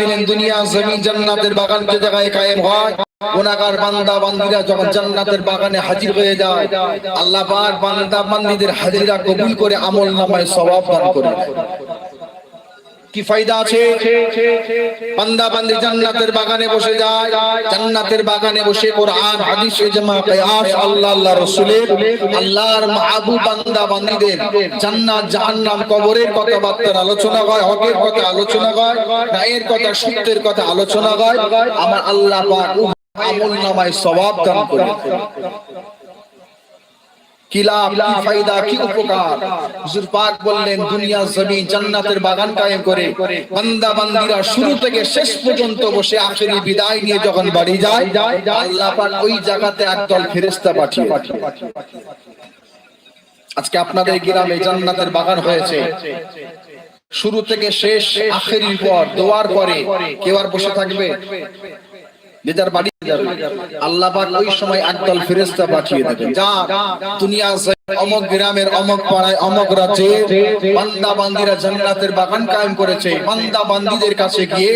দিলেন দুনিয়া, জমিন জান্নাতের বাগান যে জায়গায় কায়েম হয় গুনাহগার বান্দা, বান্দিরা যখন জান্নাতের বাগানে হাজির হয়ে যায়, আল্লাহ পাক বান্দা, বান্দিদের হাজিরা কবুল করে আমল নামায় সওয়াব দান করে। কি ফায়দা আছে? বান্দা বান্দি জান্নাতের বাগানে বসে যায়, জান্নাতের বাগানে বসে কোরআন, হাদিস ইজমা কিয়াস, আল্লাহ আল্লাহ রাসূলের, আল্লাহর মাহবুব বান্দা বান্দিদের জান্নাত, জাহান্নাম কবরের কথাবার্তার আলোচনা হয়, হকের কথা আলোচনা হয় ন্যায়ের কথা, সত্যের কথা আলোচনা হয়। আমার আল্লাহ পাক আমল নামায় সওয়াব দান করে কি লাভ কি ফায়দা কি উপকার? হুজুর পাক বললেন দুনিয়া জান্নাতের বাগান কায়েম করে বান্দা বান্দিরা শুরু থেকে শেষ পর্যন্ত বসে আখেরি বিদায় নিয়ে যখন বাড়ি যায় আল্লাহ পাক ওই জায়গাতে একদল ফেরেশতা পাঠিয়ে আজকে আপনাদের গ্রামে জান্নাতের বাগান হয়েছে। শুরু থেকে শেষ আখেরির পর দোয়ার পরে কেউ আর বসে থাকবে? যে যার বাড়ি আল্লাহ পাক ওই সময় একদল পাঠিয়ে দেবেন যা দুনিয়া অমক গ্রামের অমক পাড়ায়, অমক রাজ্যে বান্দা বান্দিরা জান্নাতের বাগান কায়েম করেছে বান্দা বান্দিদের কাছে গিয়ে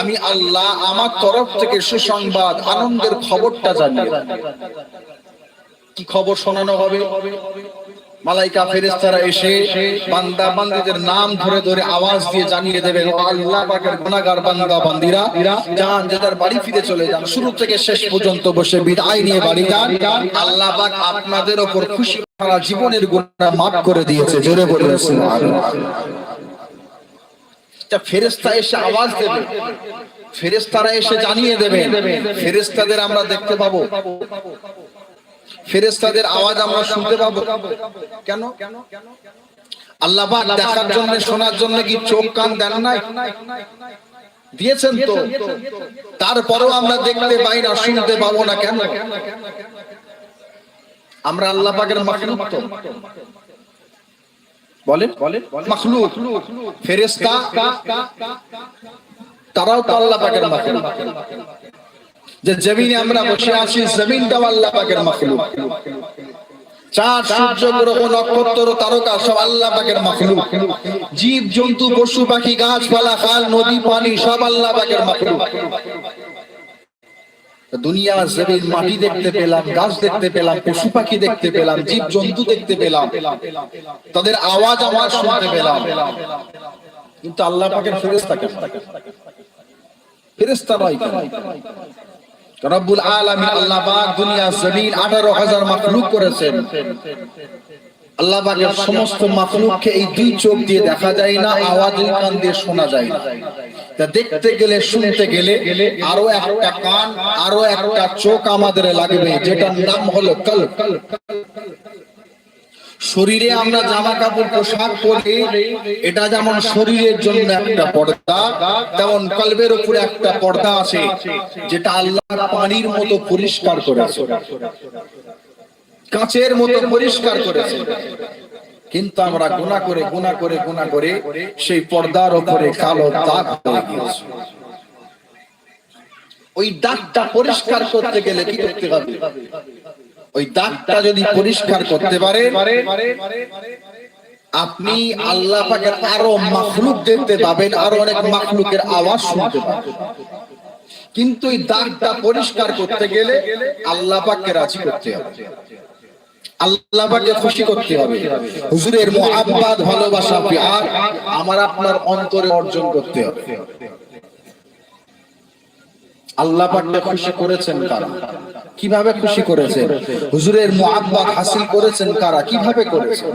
আমি আল্লাহ আমার তরফ থেকে সুসংবাদ, আনন্দের খবরটা জানিয়ে কি খবর শোনানো হবে? মালাইকা ফেরেশতারা এসে বান্দা, বান্দীদের নাম ধরে ধরে আওয়াজ দিয়ে জানিয়ে আল্লাহ পাকের গুনাহগার বান্দা, বান্দিরা, যান, যে যার বাড়ি ফিরে চলে যান, শুরু থেকে শেষ পর্যন্ত বসে বিদায় নিয়ে বাড়ি যান। আল্লাহ পাক আপনাদের উপর খুশি সারা জীবনের গুনাহ মাফ করে দিয়েছে, জোরে বলে সুবহানাল্লাহ। এসে আওয়াজ দেবে, ফেরেশতারা এসে জানিয়ে দেবে, ফেরেশতাদের আমরা দেখতে পাবো। ফেরেশতাদের আওয়াজ আমরা শুনতে পাবো। কেন? আল্লাহ দেখার জন্য শোনার জন্য কি চোখ কান দেন নাই? দিয়েছেন তো। তারপরেও আমরা দেখতে পাই না শুনতে পাবো না কেন? আমরা আল্লাহ পাকের মাখলুক তো। বলেন মাখলুক। ফেরেশতা তারাও তো আল্লাহ পাকের মাখলুক। যে জমিনে আমরা বসে আছি জমিনটাও আল্লাহ পাকের মাখলুক। চার সূর্য গ্রহ নক্ষত্র তারকা সব আল্লাহ পাকের মাখলুক। জীব জন্তু পশু পাখি গাছপালা খাল নদী পানি সব আল্লাহ পাকের মাখলুক। দুনিয়া জমিন মাটি দেখতে পেলাম গাছ দেখতে পেলাম পশু পাখি দেখতে পেলাম জীব জন্তু দেখতে পেলাম। তাদের আওয়াজ আমার শুনতে পেলাম। কিন্তু আল্লাহ পাকের ফেরেশতা কেন ফেরেশতা নয়? রব্বুল আলামিন আল্লাহ পাক দুনিয়া জমিন 18000 মাখলুক করেছেন। আল্লাহ পাকের সমস্ত মাখলুককে এই দুই চোখ দিয়ে দেখা যায় না, আওয়াজ এই কান দিয়ে শোনা যায় না। তা দেখতে গেলে, শুনতে গেলে আরও একটা কান, আরও একটা চোখ আমাদের লাগবে, যেটার নাম হলো কল শরীরে আমরা জামা কাপড়, পোশাক পরে, এটা যেমন শরীরের জন্য একটা পর্দা, তেমন কলবের উপরে একটা পর্দা আছে, যেটা আল্লাহ পানির মতো পরিষ্কার করেছে। কাঁচের মতো পরিষ্কার করেছে। কিন্তু আমরা গুণা করে গুণা করে গুণা করে সেই পর্দার উপরে কালো দাগ হয়ে গিয়েছে। ওই দাগটা পরিষ্কার করতে গেলে কি করতে হবে? ওই দাগটা যদি পরিষ্কার করতে পারে আপনি আল্লাহ পাকের আরও মাখলুক দেখতে পাবেন, আরও অনেক মাখলুকের আওয়াজ শুনতে পাবেন। কিন্তু এই দাগটা পরিষ্কার করতে গেলে আল্লাহ পাককে রাজি করতে হবে। আল্লাহ পাককে খুশি করতে হবে। হুজুরের মুহাব্বত, ভালোবাসা, প্যার আমার আপনার অন্তরে অর্জন করতে হবে। আল্লাহ পাককে খুশি করেছেন কারা? কীভাবে খুশি করেছেন? হুজুরের মুআব্বাত হাসিল করেছেন কারা? কীভাবে করেছেন?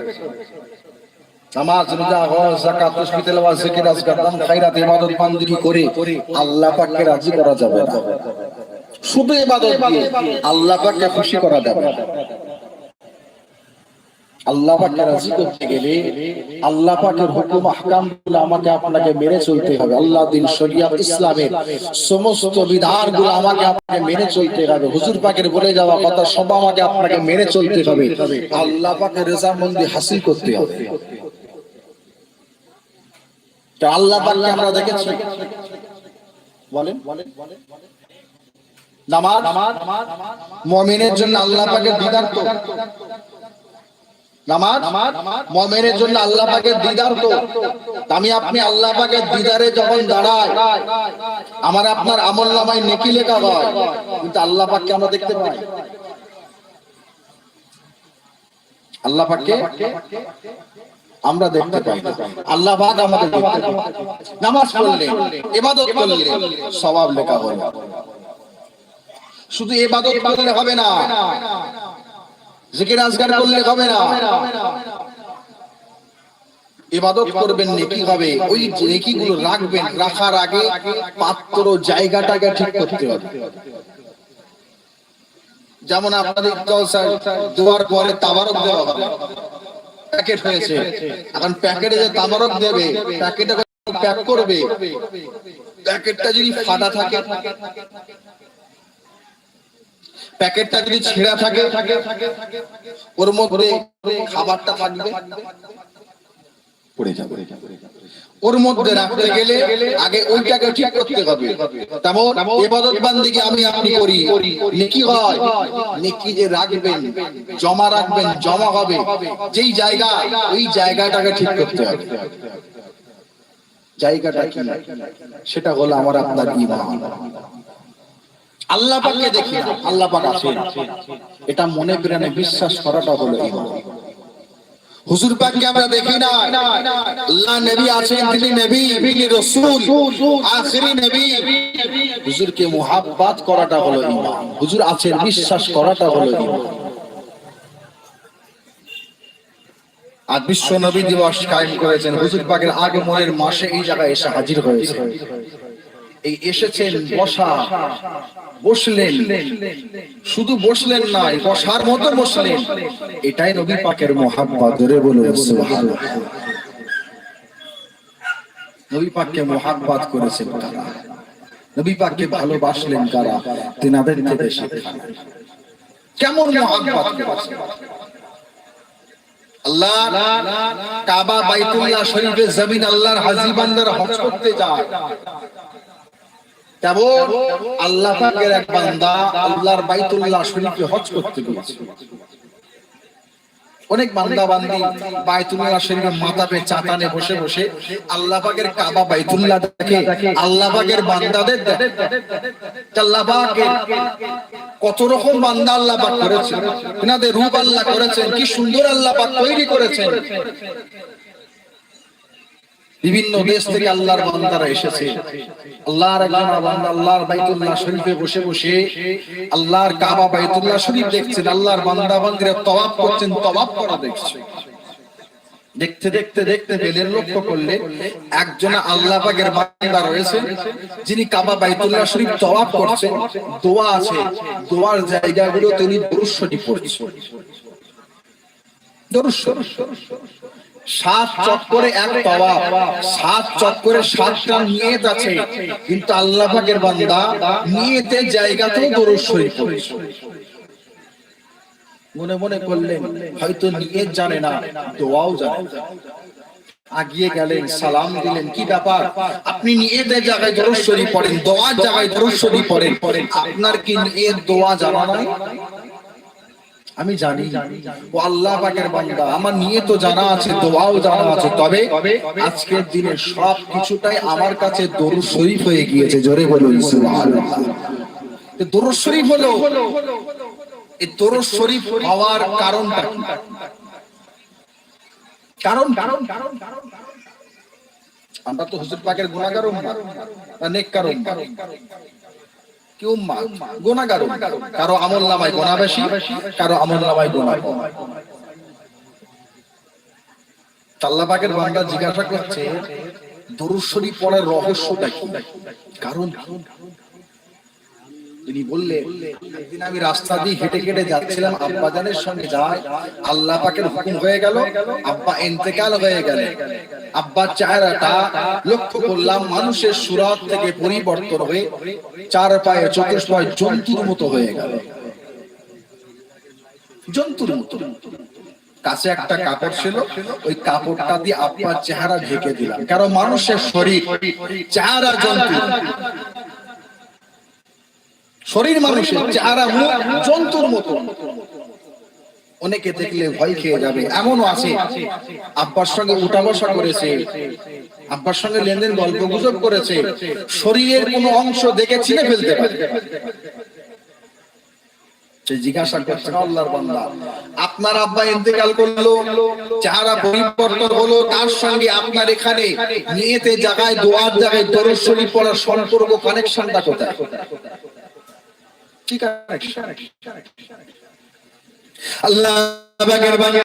নামাজ, রোজা, হজ, যাকাত তেলাওয়াত জিকির আজকার, দান, খায়রাত, ইবাদত করে আল্লাহ পাককে রাজি করা যাবে না। শুধু ইবাদত দিয়ে আল্লাহ পাককে খুশি করা যাবে না। আল্লাহ পাককে রাজি করতে গেলে আল্লাহ পাকের হুকুম আহকামগুলো আমাকে আপনাকে মেনে চলতে হবে। আল্লাহ দিন শরিয়াত ইসলামের সমস্ত বিধানগুলো আমাকে আপনাকে মেনে চলতে হবে। হুজুর পাকের বলে যাওয়া কথা সব আমাকে আপনাকে মেনে চলতে হবে। আল্লাহ পাকের রেজামন্দি হাসিল করতে হবে। তা আল্লাহ পাককে আমরা দেখেছি। বলেন। নামাজ। মুমিনের জন্য আল্লাহ পাকের দিদার তো। নামাজ মমেনের জন্য আল্লাহ পাকের দিদার তো। আমি আপনি আল্লাহ পাকের দিদারে যখন দাঁড়াই, আমার আপনার আমল নামায় নেকি লেখা হয়, কিন্তু আল্লাহ পাককে আমরা দেখতে পাই। আল্লাহ পাককে আমরা দেখতে পাই আল্লাহ পাক আমাদের দেখতে পাই নামাজ পড়লে, ইবাদত করলে সওয়াব লেখা হয় শুধু ইবাদত করলে হবে না। জিকির আজগার করলে হবে না। ইবাদত করবেন নেকি হবে? ওই নেকি গুলো রাখবেন, রাখার আগে পাত্র জায়গাটাকে ঠিক করতে হবে। যেমন আপনাদের দেওয়ার পরে তাবারক দেওয়া হবে। প্যাকেট হয়েছে। এখন প্যাকেটে যে তাবারক দেবে, প্যাকেটে প্যাক করবে, প্যাকেটটা যদি ফাটা থাকে প্যাকেটটা যদি ছেঁড়া থাকে, ওর মধ্যে খাবারটা থাকবে। ওর মধ্যে রাখতে গেলে আগে ওইটাকে ঠিক করতে হবে। তেমন এবাদত বান্দিকে আমি আপনি করি। নেকি হয়, নেকি যে রাখবেন, জমা রাখবেন, জমা হবে, যেই জায়গা, ওই জায়গাটাকে ঠিক করতে হবে। জায়গাটা কি সেটা হলো আমার আপনার ইমান। আল্লাহ দেখি আল্লাহ পাক আছেন এটা মনে প্রাণে বিশ্বাস করাটা হলো ইমান হুজুর পাককে আমরা দেখি না? আল্লাহ নবী আছেন, তিনি নবী, তিনি আখেরি নবী। হুজুরকে মুহাব্বত করাটা হলো ঈমান। হুজুর আছেন, বিশ্বাস করাটা হলো ঈমান। আজ বিশ্ব নবী দিবস কায়েম করেছেন। হুজুর পাকের আগমনের মাসে এই জায়গায় এসে হাজির হয়েছে। এই এসেছেন বসা বসলেন। শুধু বসলেন নয় বসার মতো বসলেন। এটাই নবী পাকের মহাব্বত ধরে সুবহানাল্লাহ। নবী পাককে মহাব্বত করেছেন কারা নবী পাককে ভালোবাসলেন কারা তিনাদের থেকে কেমন মহাব্বত আল্লাহ কাবা বাইতুল্লাহ শরীফের জমিন আল্লাহর হাজি বান্দার হজ করতে যায়। তেমন আল্লাহ পাকের এক বান্দা আল্লাহর বাইতুল্লাহ শরীফে হজ করতে অনেক বান্দা বান্দি বাইতুল্লাহ পে চাতানে বসে বসে আল্লাহ পাকের কাবা বাইতুল্লাহ দেখে, আল্লাহ পাকের বান্দাদের দেখে আল্লাহ পাকের কত রকম বান্দা আল্লাহ পাক করেছেন। এনাদের রূপ আল্লাহ করেছেন, কি সুন্দর আল্লাহ পাক তৈরি করেছেন। বিভিন্ন দেশ থেকে আল্লাহর বান্দারা এসেছে। আল্লাহর একজন বান্দা আল্লাহর বাইতুল্লাহ শরীফে বসে বসে আল্লাহর কাবা বাইতুল্লাহ শরীফ দেখছেন আল্লাহর বান্দা বান্দিরা তওয়াব করছেন তওয়াব করা দেখছে। দেখতে দেখতে দেখতে বেলের লক্ষ্য করলে একজন আল্লাহ পাকের বান্দা রয়েছে যিনি কাবা বাইতুল্লাহ শরীফ তওয়াব করছেন দোয়া আছে। দোয়ার জায়গাগুলো তিনি পড়ছেন। দরুশ্বর। সাত চক্করে এক তওয়াব। সাত চক্করে সাতটা নিয়ত আছে। কিন্তু আল্লাহ পাকের বান্দা নিয়তের জায়গাতেও দরুদ শরীফ পড়ছে মনে মনে করলেন হয়তো নিয়ত জানে না দোয়াও জানে না। আগিয়ে গেলেন সালাম দিলেন কি ব্যাপার? আপনি নিয়তের জায়গায় দরুদ শরীফ পড়েন দোয়ার জায়গায় দরুদ শরীফ পড়েন। আপনার কি নিয়ত দোয়া জানা নাই? আমি জানি। ও আল্লাহ পাকের বান্দা। আমার নিয়ে তো জানা আছে দোয়াও জানা আছে। তবে আজকের দিনে সব কিছুটাই আমার কাছে দরুদ শরীফ হয়ে গিয়েছে জোরে বলুন সুবহানাল্লাহ। তো দরুদ শরীফ হলো এই দরুদ শরীফ হওয়ার কারণটা কি? কারণ কারণ কারণ কারণ আমরা তো হুজুর পাকের গুনাহগার উম্মাহ না নেককার উম্মাহ কি উম্মাহ গুনাহগার উম্মাহ। কারও আমল গোনা বেশি, কারও আমল জিজ্ঞাসা করছে দরুদ পড়ার রহস্যটা কি? কারণ তিনি বললেন একদিন আমি রাস্তা দিয়ে হেঁটে হেঁটে যাচ্ছিলাম আব্বাজানের সঙ্গে যায় আল্লাহ পাকের হুকুম হয়ে গেল, আব্বা ইন্তেকাল হয়ে গেল। আব্বার চেহারাটা লক্ষ্য করলাম মানুষের সুরাত থেকে পরিবর্তন হয়ে চার পায়ে চতুষ্পায় জন্তুর মতো হয়ে গেল। জন্তুর মতো। কাছে একটা কাপড় ছিল, ওই কাপড়টা দিয়ে আব্বার চেহারা ঢেকে দিলাম। কারণ মানুষের শরীর, চেহারা জন্তু। শরীর মানুষের চেহারা মুখ জন্তুর মতো। অনেকে দেখলে ভয় খেয়ে যাবে, এমনও আছে। আব্বার সঙ্গে উঠা বসা করেছে, আব্বার সঙ্গে লেনদেন, গল্প গুজব করেছে। শরীরের কোনো অংশ দেখে চিনে ফেলতে পারে। সে জিজ্ঞাসা করছে, আল্লাহর বান্দা, আপনার আব্বা ইন্তেকাল করল চেহারা পরিবর্তন হলো, তার সঙ্গে আপনার এখানে নিয়েতে জায়গায়, দোয়ার জায়গায় শরীফ পড়ার সম্পর্ক কানেকশনটা কোথায়? ঠিক আছে আল্লাহ বাগের বাগের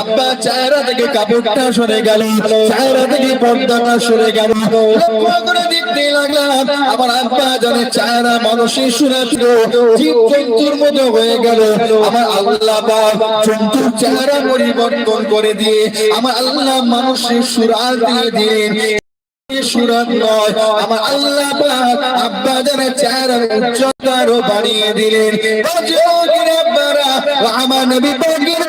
আব্বা চেহারা থেকে কাপড়টা সরে গেল চেহারা থেকে পর্দাটা সরে গেল। লক্ষ্য করে দেখতে লাগলাম, আমার আব্বা জানে চেহারা মানুষের শুনেছিল জীব জন্তুর মতো হয়ে গেল। আমার আল্লাহ পাক জন্তুর চেহারা পরিবর্তন করে দিয়ে আমার আল্লাহ মানুষের সুরাল দিয়ে দিলেন। সুরাত নয়, আমার আল্লাহ পাক আব্বা জানের চেহারার উচ্চতা আরও বাড়িয়ে দিলেন আমার নবী পাকের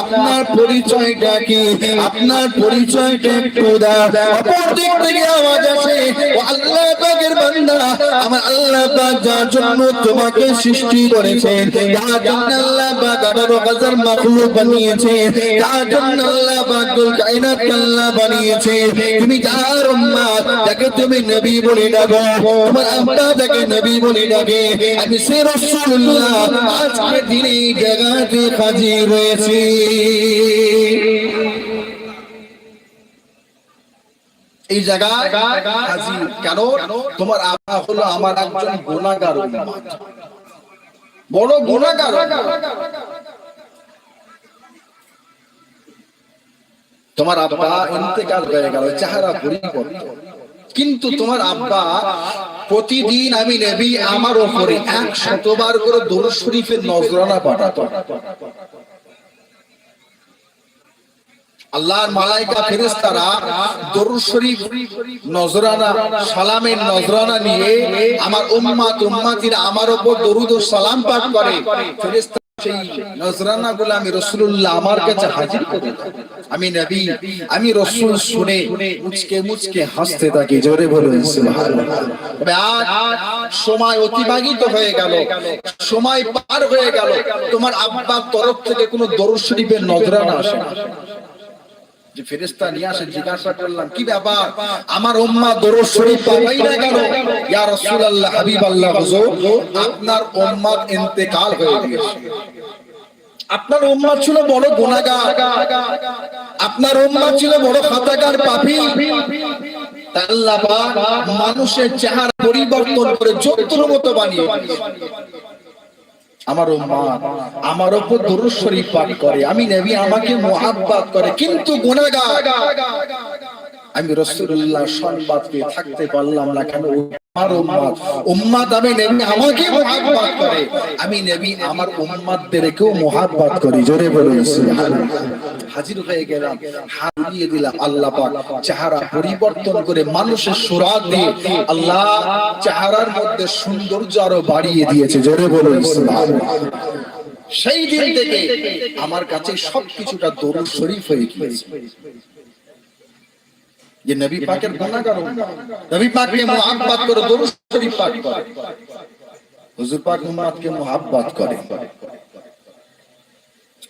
আপনার পরিচয়টা কি? আপনার পরিচয়টা একটু থেকে আওয়াজ আল্লাহ পাকের বান্দা, আমার আল্লাহ পাক যার জন্য তোমাকে সৃষ্টি করেছেন আল্লাহ হাজার বানিয়েছে জন্য আল্লাহ আল্লাহ বানিয়েছে। তুমি যার তুমি নবী বলে ডাকো। তোমার নবী বলে ডাকে। আমি সে আজকে দিনে জায়গাতে এই জায়গায় কেন? তোমার হলো আমার একজন উম্মত। বড় গুণাগার তোমার আব্বা ইন্তেকাল হয়ে গেল, চেহারা পরিবর্তন কিন্তু তোমার আব্বা প্রতিদিন আমি নেবি আমার ওপরে এক শতবার করে দরুদ শরীফের নজরানা পাঠাতো। আল্লাহর মালাইকা ফেরেশতারা দরুদ শরীফ নজরানা, সালামের নজরানা নিয়ে আমার উম্মাত উম্মাতিরা আমার উপর দরুদ সালাম পাঠ করে। ফেরেশতা রসুল শুনে মুচকে মুচকে হাসতে সময় অতিবাহিত হয়ে গেল, সময় পার হয়ে গেল। তোমার আব্বার তরফ থেকে কোনো দরুদ নজরানা আসে যে ফেরেশতা নিয়ে আসে, জিজ্ঞাসা করলাম, কি ব্যাপার? আমার উম্মা দরুদ শরীফ পাবাই না কেন? ইয়া রাসূলুল্লাহ, হাবিবাল্লাহ, হুজুর, আপনার উম্মার ইন্তেকাল হয়ে গিয়েছে আপনার উম্মা ছিল বড় গুনাহগার। আপনার উম্মা ছিল বড় খাতাকার পাপী আল্লাহ পাক মানুষের চেহারা পরিবর্তন করে যন্ত্র মতো বানিয়ে। আমার উম্মাদ আমার ওপর দরুদ শরীফ পাঠ করে। আমি নেবি, আমাকে মুহাব্বত করে, কিন্তু গুনাহগার। আমি রাসূলুল্লাহ সংবাদ পেয়ে থাকতে পারলাম না কেন? আমার উম্মাদ উম্মাদ আমি নবী আমাকে মুহাব্বত করে। আমি নবী আমার উম্মাদদেরকেও মুহাব্বত করি। জোরে বলুন হাজির হয়ে গেলাম। হাত দিলাম আল্লাহ পাক। চেহারা পরিবর্তন করে মানুষের সুরাত দিয়ে আল্লাহ চেহারার মধ্যে সৌন্দর্য আরও বাড়িয়ে দিয়েছে। জোরে বলুন সেই দিন থেকে আমার কাছে সবকিছুটা দরুদ শরীফ হয়ে গিয়েছে। যে নবী পাকের উম্মত। নবী পাককে মুহাব্বত করে দরুদ শরীফ পাঠ করে। হুজুর পাক উম্মতকে মুহাব্বত করে।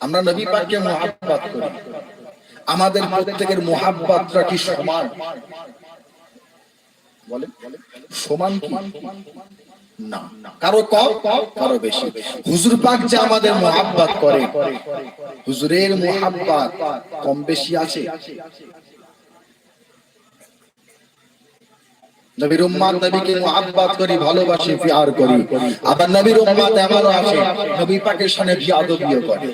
আমরা নবী পাককে মুহাব্বত করি। আমাদের প্রত্যেকের মুহাব্বতটা কি সমান? বলেন। সমান কি? না। কারও কম কারও বেশি। হুজুর পাক যে আমাদের মুহাব্বত করে হুজুরের মুহাব্বত কম বেশি আছে। নবীর উম্মাত নবীকে মুহাব্বত করি, ভালোবাসি করি। আবার নবীর উম্মাত আছে নবী পাকের সামনে বিয়াদবিও করে।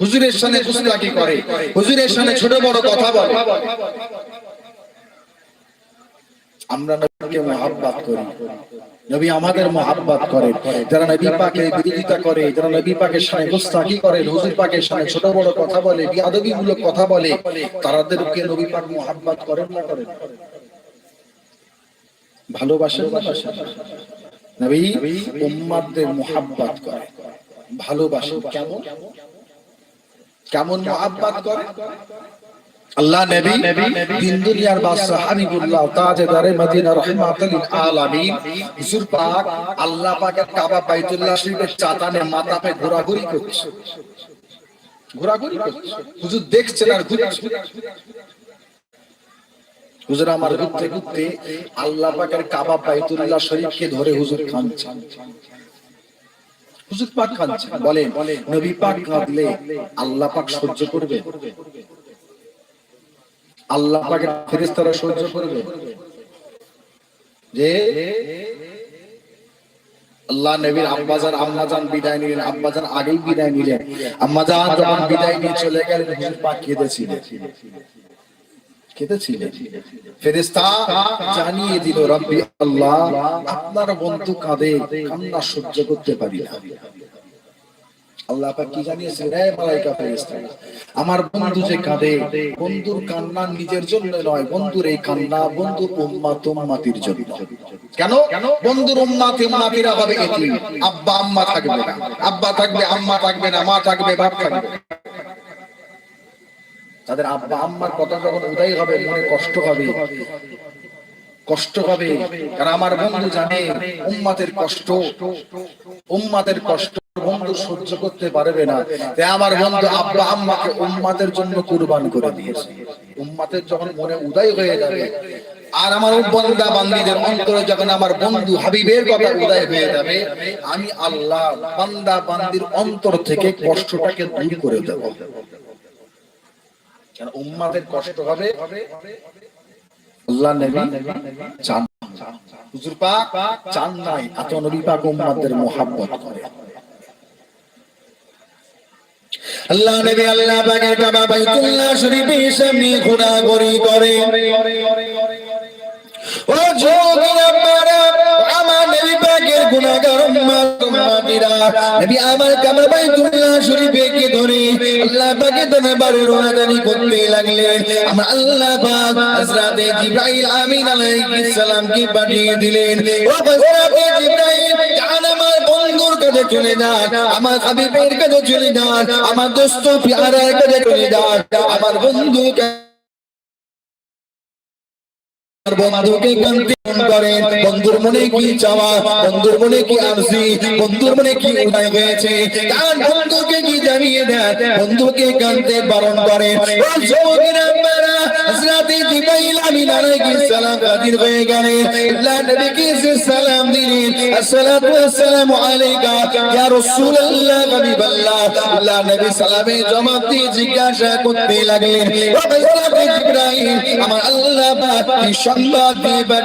হুজুরের সামনে গুস্তাকি করে, হুজুরের সামনে ছোট বড় কথা বলে। আমরা নবীকে মহাব্বাত করি। নবী আমাদের মহাব্বাত করে। যারা নবী পাকের বিরোধিতা করে, যারা নবী পাকের সামনে গোস্তাকি করে, হুজুর পাকের সামনে ছোট বড় কথা বলে বিয়াদবি মূলক কথা বলে, তারাদেরকে নবী পাক মহাব্বাত করেন না করেন ভালোবাসেন নবী মহাব্বাত করে। কেমন? কেমন করে? আল্লাহ নবী দিন দুনিয়ার তাজেদারে মদিনা রহমাতুল আলামিন হুজুর পাক আল্লাহ পাকের কাবা বাইতুল্লাহ শরীফের চাতানে মাথা পে ঘোরাঘুরি করছে। ঘোরাঘুরি করছে। হুজুর দেখছেন আর ঘুরছে। হুজুর আমার ঘুরতে ঘুরতে আল্লাহ পাকের কাবা বাইতুল্লাহ শরীফকে ধরে হুজুর হুজুর পাক নবী পাক কাঁদলে আল্লাহ পাক সহ্য করবে? আল্লাহ পাকের সহ্য করবে? যে আল্লাহ নবীর আব্বাজান, আম্মাজান বিদায় নিলেন, আব্বাজান আগেই বিদায় নিলেন। আম্মাজান যখন বিদায় নিয়ে চলে গেলেন, হুজুর পাক কেঁদেছিলেন কেঁদেছিলেন। ফেরেশতা জানিয়ে দিল আল্লাহ, আপনার বন্ধু কাঁদে, কান্না সহ্য করতে পারি না। আল্লাহ কি জানিয়েছে রে মালাইকা আমার বন্ধু যে কাঁদে, বন্ধুর কান্না নিজের জন্য নয়, বন্ধুর এই কান্না বন্ধুর উম্মাত উম্মাতির জন্য। কেন? বন্ধুর উম্মাত উম্মাতিরা হবে আব্বা আম্মা থাকবে না। আব্বা থাকবে, আম্মা থাকবে না, মা থাকবে, বাপ থাকবে তাদের আব্বা আম্মার কথা যখন উদয় হবে, মনে কষ্ট হবে। কষ্ট হবে, কারণ আমার বন্ধু জানে উম্মাতের কষ্ট উম্মাতের কষ্ট বন্ধু সহ্য করতে পারবে না। তাই আমার বন্ধু আব্বা আম্মাকে উম্মাতের জন্য কুরবান করে দিয়েছে। উম্মাতের যখন মনে উদয় হয়ে যাবে, আর আমার বন্দা বান্দিদের অন্তরে যখন আমার বন্ধু হাবিবের কথা উদয় হয়ে যাবে, আমি আল্লাহ বান্দা বান্দির অন্তর থেকে কষ্টটাকে দূর করে দেব। কেন উম্মাদের কষ্ট হবে? আল্লাহ নবী চান হুজুর পাক চান নাই, এত নবী পাক উম্মাদের মোহাব্বত করে। আল্লাহ নবী আল্লাহ ঘোরাঘুরি করে। ও পাকের উম্মত উম্মতিরা নবী আমার কাবা ধরে আল্লাহ দরবারে করতে আল্লাহ পাক হযরতে জিবরাইল আমিন আলাইহিস সালামকে পাঠিয়ে দিলেন। ও হযরতে জিবরাইল, জান আমার বন্ধুর কাছে চলে যান, আমার হাবিবের কাছে চলে আমার দোস্ত কাছে চলে আমার আমার বন্ধুকে কান্তি করেন। বন্ধুর মনে কি চাওয়া, বন্ধুর মনে কি আরজি, বন্ধুর মনে কি উদয় হয়েছে? তার বন্ধুকে কি জানিয়ে দেন? বন্ধুকে কান্তে বারণ আপনারা হযরতে জিবরাইল আমিন আলাইহিস সালাম হাজির হয়ে গেলেন। আল্লাহ নবীকে সালাম দিলেন, আসসালাতু ওয়াসসালামু আলাইকা, ইয়া রাসূলুল্লাহ হাবিবাল্লাহ। আল্লাহ নবী সালামে জবাব দিয়ে জিজ্ঞাসা করতে লাগলেন, ও হযরতে জিবরাইল, আমার আল্লাহ পাক সংবাদ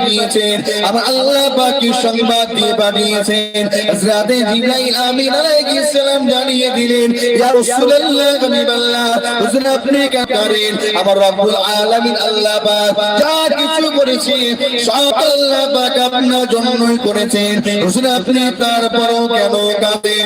দিয়ে আমার আল্লাহ পাক সংবাদ দিয়ে পাঠিয়েছেন হযরতে জিবরাইল আমিন জানিয়ে দিলেন, ইয়া রাসূলুল্লাহ হুজুর আপনি করেন? আমার রব্বুল আলামিন আল্লাহ পাক যা কিছু করেছে সব আল্লাহ পাক আপনার জন্যই করেছেন। হুজুর আপনি তারপরও কেন কাঁদেন?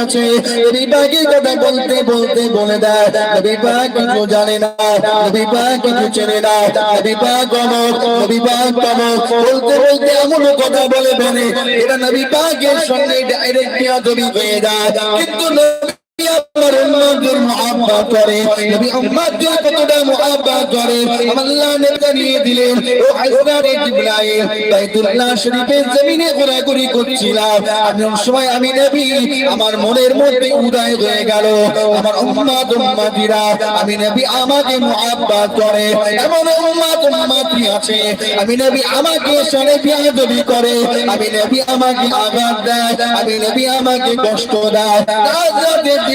আছে নবী পাকের কথা বলতে বলতে বলে দেয়। নবী পাক কিছু জানে না, নবী পাক কিছু চেনে না। নবী পাক অমক নবী পাক তমক বলতে বলতে এমন কথা বলে বলে এটা নবী পাকের সঙ্গে ডাইরেক্ট বেয়াদবি হয়ে যায়। কিন্তু আমার মনের মধ্যে উদয় হয়ে গেল। আমার আমি নবী আমাকে মুহাব্বত করে। এমন উম্মত আছে। আমি নবী আমাকে বিয়াদবি করে। আমি নবী আমাকে আঘাত দেয়। আমি নবী আমাকে কষ্ট দেয়।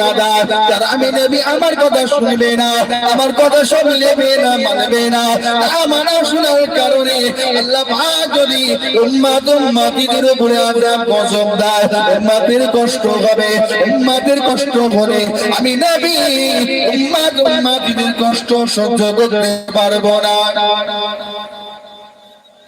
নাদার যারা আমি নবী, আমার কথা শুনবে না, আমার কথা শুনবে না মানবে না। আমার শোনার কারণে আল্লাহ যদি উম্মত উম্মতিদের উপরে আযাব গজব দেয়, উম্মতের কষ্ট হবে, উম্মতের কষ্ট হলে আমি নবী, উম্মত উম্মতিদের কষ্ট সহ্য করতে পারব না।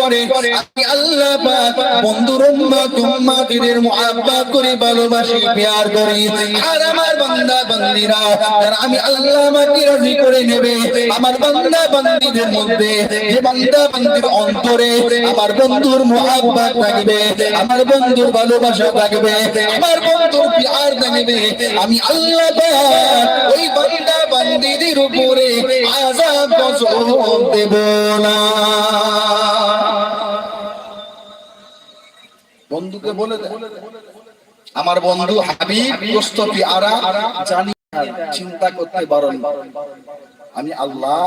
করে, আমি আল্লাহ পাক বন্ধুর উম্মত, উম্মতিদের মুহাব্বত করে ভালোবাসি, প্যার করি। আর আমার বান্দা, বান্দিরা, যারা আমি আল্লাহ আমাকে রাজি করে নেবে, আমার বান্দা, বান্দিদের মধ্যে, যে বান্দা, বান্দির অন্তরে আমার বন্ধুর মুহাব্বত থাকবে, আমার বন্ধুর ভালোবাসা থাকবে, আমার বন্ধুর প্যার থাকবে, আমি আল্লাহ পাক ওই বান্দা, বান্দিদের উপরে আযাব, গজব দেব না। বন্ধুকে বলে আমার বন্ধু আরা, জানি চিন্তা করতে বারণ আমি আল্লাহ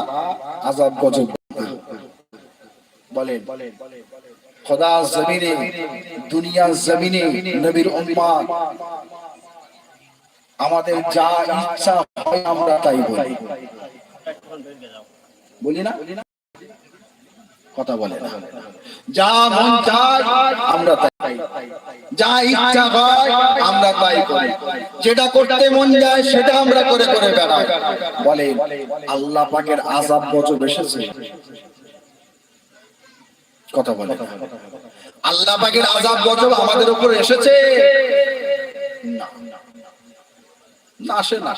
আজাব গজব বলেন, খোদা জমিনে দুনিয়া জমিনে নবীর উম্মাত, আমাদের যা ইচ্ছা হয় আমরা তাই বলি। বলি না? কথা বলে যা মন চায়, আমরা তাই যা ইচ্ছা হয় আমরা তাই করি। যেটা করতে মন যায়, সেটা আমরা করে করে বেড়াই। বলে আল্লাহ পাকের আজাব গজব এসেছে কথা বলে আল্লাহ পাকের আজাব গজব আমাদের উপর এসেছে? না। না আসে না।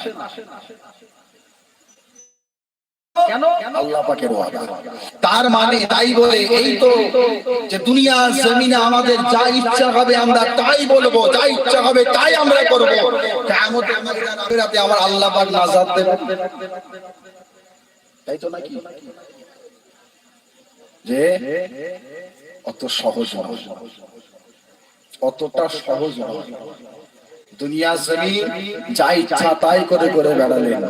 তার মানে তাই বলে, এই তো যে দুনিয়া জমিনে আমাদের যা ইচ্ছা হবে আমরা তাই বলব, যা ইচ্ছা হবে তাই আমরা করব। আমার আল্লাহ নাজাত দেবে তাই তো নাকি? যে অত সহজ নয়। অতটা সহজ নয়। দুনিয়া জমিন যা ইচ্ছা তাই করে করে বেড়ালেন।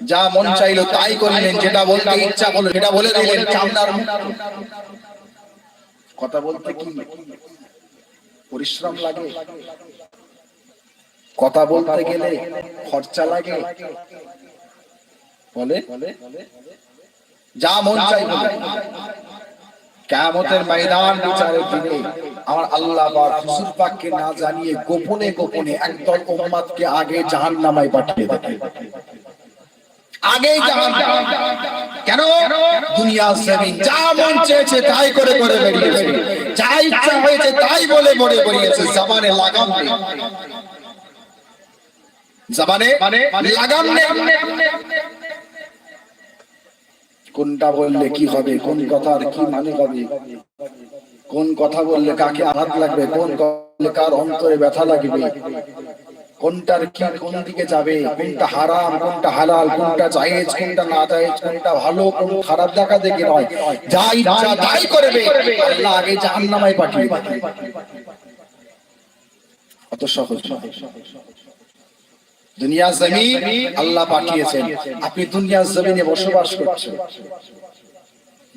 যা মন চাইলো তাই করলেন, যেটা বলতে ইচ্ছা করল, সেটা বলে দিলেন, চামড়ার কথা বলতে কি? পরিশ্রম লাগে। কথা বলতে গেলে খরচা লাগে। বলে? যা মন চাই কেমতের ময়দান বিচারের দিনে আমার আল্লাহ বা হুজুর পাককে না জানিয়ে গোপনে গোপনে একদল উম্মাদকে আগে জাহান্নামায় পাঠিয়ে দেবে আগেই জাহান্নাম কেন? দুনিয়া জমিন যা মন চেয়েছে তাই করে করে বেরিয়েছে যা ইচ্ছা হয়েছে তাই বলে বলে বেরিয়েছে জবানে লাগাম নেই। জবানে লাগাম নেই। কোনটা বললে কি হবে? কোন কথার কি মানে হবে? কোন কথা বললে কাকে আঘাত লাগবে? কোন কথা বললে কার অন্তরে ব্যথা লাগবে? কোনটার কি কোন দিকে যাবে? কোনটা হারাম, কোনটা হালাল, কোনটা জায়েজ, কোনটা না জায়েজ, কোনটা ভালো, কোন খারাপ দেখা দেখে নয়। যা ইচ্ছা তাই করবে। আল্লাহ আগে জাহান্নামায় পাঠিয়ে অত সহজ নয়। দুনিয়া জমিন আল্লাহ পাঠিয়েছেন। আপনি দুনিয়া জমিনে বসবাস করছেন।